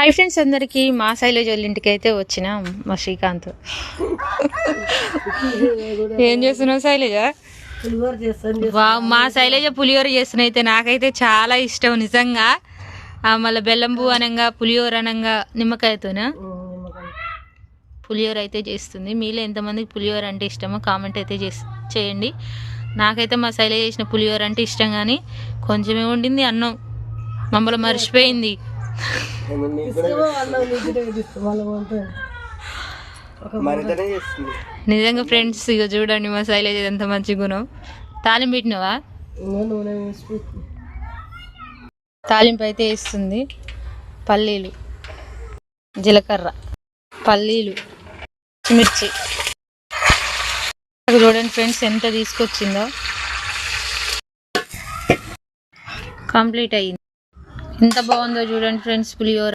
Hi friends అందరికీ మా శైలజ వాళ్ళ ఇంటికి అయితే వచ్చిన మా శ్రీకాంత్. ఏం చేస్తున్నావు శైలజ? పులిహోర చేస్తాను వా మా శైలజ పులిహోర చేస్తున్న అయితే నాకైతే చాలా ఇష్టం నిజంగా. ఆ, మళ్ళీ బెల్లం పువ్వు అనంగా పులిహోర అనంగా నిమ్మకాయతోనా? పులిహోర అయితే చేస్తుంది. మీలో ఎంతమందికి పులిహోర అంటే ఇష్టమో కామెంట్ అయితే చేసి చేయండి. నాకైతే మా శైలజ చేసిన పులిహోర అంటే ఇష్టం కానీ కొంచెమే ఉండింది అన్నం. మమ్మల్ని మర్చిపోయింది. నిజంగా ఫ్రెండ్స్ ఇక చూడండి మా శైలజ ఎంత మంచి గుణం. తాలింపు పెట్టినవా? తాలింపు అయితే వేస్తుంది. పల్లీలు జీలకర్ర పల్లీలు మిర్చి. చూడండి ఫ్రెండ్స్ ఎంత తీసుకొచ్చిందో. కంప్లీట్ అయ్యింది. ఎంత బాగుందో చూడండి ఫ్రెండ్స్ పులిహోర.